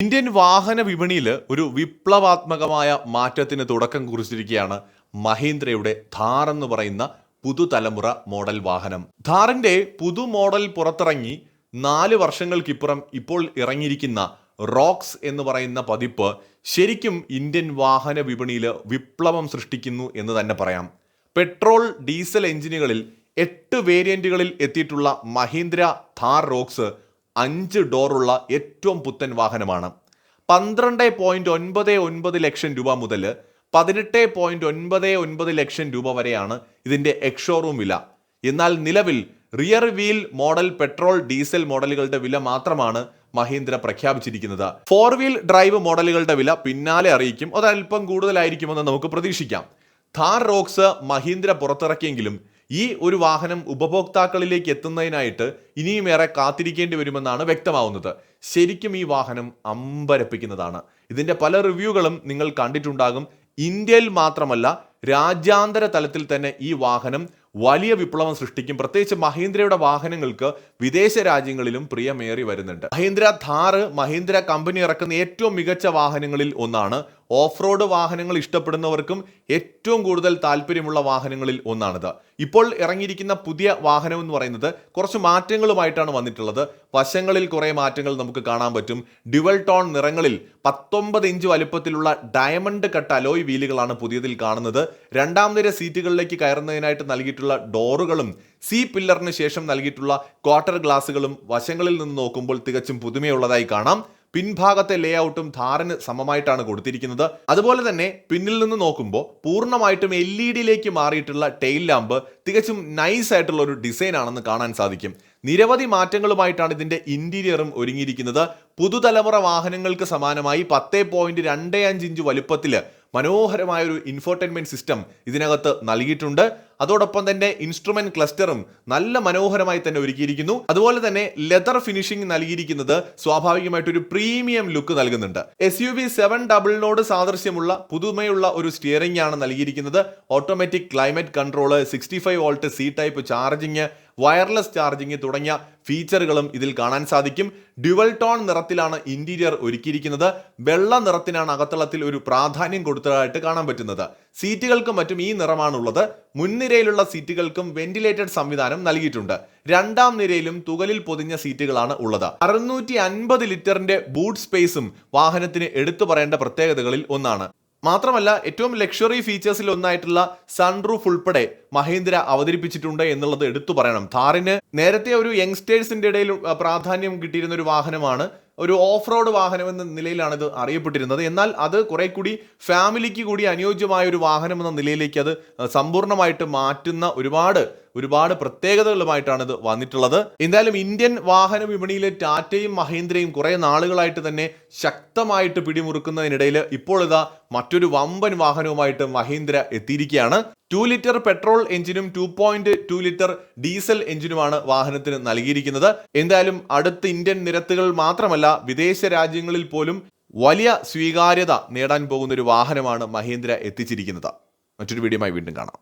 Indian വാഹന വിപണിയിൽ ഒരു വിപ്ലവാത്മകമായ മാറ്റത്തിന് തുടക്കം കുറിച്ചിരിക്കുകയാണ് മഹീന്ദ്രയുടെ ധാർ എന്ന് പറയുന്ന പുതുതലമുറ മോഡൽ വാഹനം. ധാറിന്റെ പുതു മോഡൽ പുറത്തിറങ്ങി നാല് വർഷങ്ങൾക്കിപ്പുറം ഇപ്പോൾ ഇറങ്ങിയിരിക്കുന്ന റോക്സ് എന്ന് പറയുന്ന പതിപ്പ് ശരിക്കും ഇന്ത്യൻ വാഹന വിപണിയിൽ വിപ്ലവം സൃഷ്ടിക്കുന്നു എന്ന് തന്നെ പറയാം. പെട്രോൾ ഡീസൽ എഞ്ചിനുകളിൽ എട്ട് വേരിയന്റുകളിൽ എത്തിയിട്ടുള്ള മഹീന്ദ്ര ധാർ റോക്സ് അഞ്ച് ഡോറുള്ള ഏറ്റവും പുത്തൻ വാഹനമാണ്. പന്ത്രണ്ട് പോയിന്റ് ഒൻപത് ഒൻപത് ലക്ഷം രൂപ മുതൽ പതിനെട്ട് പോയിന്റ് ഒൻപത് ഒൻപത് ലക്ഷം രൂപ വരെയാണ് ഇതിന്റെ എക്സോറൂം വില. എന്നാൽ നിലവിൽ rear wheel model petrol diesel മോഡലുകളുടെ വില മാത്രമാണ് മഹീന്ദ്ര പ്രഖ്യാപിച്ചിരിക്കുന്നത്. ഫോർ വീൽ ഡ്രൈവ് മോഡലുകളുടെ വില പിന്നാലെ അറിയിക്കും. അതൽപ്പം അല്പം കൂടുതലായിരിക്കുമെന്ന് നമുക്ക് പ്രതീക്ഷിക്കാം. ഥാർ റോക്സ് മഹീന്ദ്ര പുറത്തിറക്കിയെങ്കിലും ഈ ഒരു വാഹനം ഉപഭോക്താക്കളിലേക്ക് എത്തുന്നതിനായിട്ട് ഇനിയും ഏറെ കാത്തിരിക്കേണ്ടി വരുമെന്നാണ് വ്യക്തമാവുന്നത്. ശരിക്കും ഈ വാഹനം അമ്പരപ്പിക്കുന്നതാണ്. ഇതിന്റെ പല റിവ്യൂകളും നിങ്ങൾ കണ്ടിട്ടുണ്ടാകും. ഇന്ത്യയിൽ മാത്രമല്ല രാജ്യാന്തര തലത്തിൽ തന്നെ ഈ വാഹനം വലിയ വിപ്ലവം സൃഷ്ടിക്കും. പ്രത്യേകിച്ച് മഹീന്ദ്രയുടെ വാഹനങ്ങൾക്ക് വിദേശ രാജ്യങ്ങളിലും പ്രിയമേറി വരുന്നുണ്ട്. മഹീന്ദ്ര ഥാറ് മഹീന്ദ്ര കമ്പനി ഇറക്കുന്ന ഏറ്റവും മികച്ച വാഹനങ്ങളിൽ ഒന്നാണ് ഓഫ് റോഡ് വാഹനങ്ങൾ ഇഷ്ടപ്പെടുന്നവർക്കും ഏറ്റവും കൂടുതൽ താല്പര്യമുള്ള വാഹനങ്ങളിൽ ഒന്നാണിത്. ഇപ്പോൾ ഇറങ്ങിയിരിക്കുന്ന പുതിയ വാഹനം എന്ന് പറയുന്നത് കുറച്ച് മാറ്റങ്ങളുമായിട്ടാണ് വന്നിട്ടുള്ളത്. വശങ്ങളിൽ കുറേ മാറ്റങ്ങൾ നമുക്ക് കാണാൻ പറ്റും. ഡ്യുവൽ ടോൺ നിറങ്ങളിൽ പത്തൊമ്പത് ഇഞ്ച് വലുപ്പത്തിലുള്ള ഡയമണ്ട് കട്ട് അലോയ് വീലുകളാണ് പുതിയതിൽ കാണുന്നത്. രണ്ടാം നിര സീറ്റുകളിലേക്ക് കയറുന്നതിനായിട്ട് നൽകിയിട്ടുള്ള ഡോറുകളും സി പില്ലറിന് ശേഷം നൽകിയിട്ടുള്ള ക്വാർട്ടർ ഗ്ലാസുകളും വശങ്ങളിൽ നിന്ന് നോക്കുമ്പോൾ തികച്ചും പുതുമയുള്ളതായി കാണാം. പിൻഭാഗത്തെ ലേഔട്ടും ധാറിന് സമമായിട്ടാണ് കൊടുത്തിരിക്കുന്നത്. അതുപോലെ തന്നെ പിന്നിൽ നിന്ന് നോക്കുമ്പോൾ പൂർണമായിട്ടും എൽ ഇ ഡിയിലേക്ക് മാറിയിട്ടുള്ള ടെയിൽ ലാമ്പ് തികച്ചും നൈസ് ആയിട്ടുള്ള ഒരു ഡിസൈൻ ആണെന്ന് കാണാൻ സാധിക്കും. നിരവധി മാറ്റങ്ങളുമായിട്ടാണ് ഇതിന്റെ ഇന്റീരിയറും ഒരുങ്ങിയിരിക്കുന്നത്. പുതുതലമുറ വാഹനങ്ങൾക്ക് സമാനമായി പത്ത് പോയിന്റ് രണ്ട് അഞ്ച് ഇഞ്ച് വലുപ്പത്തിൽ മനോഹരമായ ഒരു ഇൻഫോർടൈൻമെന്റ് സിസ്റ്റം ഇതിനകത്ത് നൽകിയിട്ടുണ്ട്. അതോടൊപ്പം തന്നെ ഇൻസ്ട്രുമെന്റ് ക്ലസ്റ്ററും നല്ല മനോഹരമായി തന്നെ ഒരുക്കിയിരിക്കുന്നു. അതുപോലെ തന്നെ ലെതർ ഫിനിഷിംഗ് നൽകിയിരിക്കുന്നത് സ്വാഭാവികമായിട്ട് ഒരു പ്രീമിയം ലുക്ക് നൽകുന്നുണ്ട് എസ് യു വി സെവൻ ഡബിളിനോട് സാദൃശ്യമുള്ള പുതുമയുള്ള ഒരു സ്റ്റിയറിംഗ് ആണ് നൽകിയിരിക്കുന്നത്. Automatic climate control sixty five volt C type charging wireless charging തുടങ്ങിയ ഫീച്ചറുകളും ഇതിൽ കാണാൻ സാധിക്കും. ഡ്യുവൽ ടോൺ നിറത്തിലാണ് ഇന്റീരിയർ ഒരുക്കിയിരിക്കുന്നത്. വെള്ള നിറത്തിനാണ് അകത്തളത്തിൽ ഒരു പ്രാധാന്യം കൊടുത്തതായിട്ട് കാണാൻ പറ്റുന്നത്. സീറ്റുകൾക്കും മറ്റും ഈ നിറമാണുള്ളത്. മുൻനിരയിലുള്ള സീറ്റുകൾക്കും വെന്റിലേറ്റഡ് സംവിധാനം നൽകിയിട്ടുണ്ട്. രണ്ടാം നിരയിലും തുകലിൽ പൊതിഞ്ഞ സീറ്റുകളാണ് ഉള്ളത്. അറുന്നൂറ്റി അൻപത് ലിറ്ററിന്റെ ബൂട്ട് സ്പേസും വാഹനത്തിന് എടുത്തു പറയേണ്ട പ്രത്യേകതകളിൽ ഒന്നാണ്. മാത്രമല്ല ഏറ്റവും ലക്ഷറി ഫീച്ചേഴ്സിൽ ഒന്നായിട്ടുള്ള സൺറൂഫ് ഉൾപ്പെടെ മഹീന്ദ്ര അവതരിപ്പിച്ചിട്ടുണ്ട് എന്നുള്ളത് എടുത്തു പറയണം. ഥാറിന് നേരത്തെ ഒരു യങ്സ്റ്റേഴ്സിന്റെ ഇടയിൽ പ്രാധാന്യം കിട്ടിയിരുന്ന ഒരു വാഹനമാണ് ഒരു ഓഫ് റോഡ് വാഹനം എന്ന നിലയിലാണ് ഇത് അറിയപ്പെട്ടിരുന്നത്. എന്നാൽ അത് കുറെ കൂടി ഫാമിലിക്ക് കൂടി അനുയോജ്യമായ ഒരു വാഹനം എന്ന നിലയിലേക്ക് അത് സമ്പൂർണമായിട്ട് മാറ്റുന്ന ഒരുപാട് ഒരുപാട് പ്രത്യേകതകളുമായിട്ടാണ് ഇത് വന്നിട്ടുള്ളത്. എന്തായാലും ഇന്ത്യൻ വാഹന വിപണിയിലെ ടാറ്റയും മഹീന്ദ്രയും കുറെ നാളുകളായിട്ട് തന്നെ ശക്തമായിട്ട് പിടിമുറുക്കുന്നതിനിടയിൽ ഇപ്പോൾ ഇതാ മറ്റൊരു വമ്പൻ വാഹനവുമായിട്ട് മഹീന്ദ്ര എത്തിയിരിക്കുകയാണ്. Two litre petrol എഞ്ചിനും two point two litre diesel എഞ്ചിനുമാണ് വാഹനത്തിന് നൽകിയിരിക്കുന്നത്. എന്തായാലും അടുത്ത ഇന്ത്യൻ നിരത്തുകൾ മാത്രമല്ല വിദേശ രാജ്യങ്ങളിൽ പോലും വലിയ സ്വീകാര്യത നേടാൻ പോകുന്ന ഒരു വാഹനമാണ് മഹീന്ദ്ര എത്തിച്ചിരിക്കുന്നത്. മറ്റൊരു വീഡിയോയുമായി വീണ്ടും കാണാം.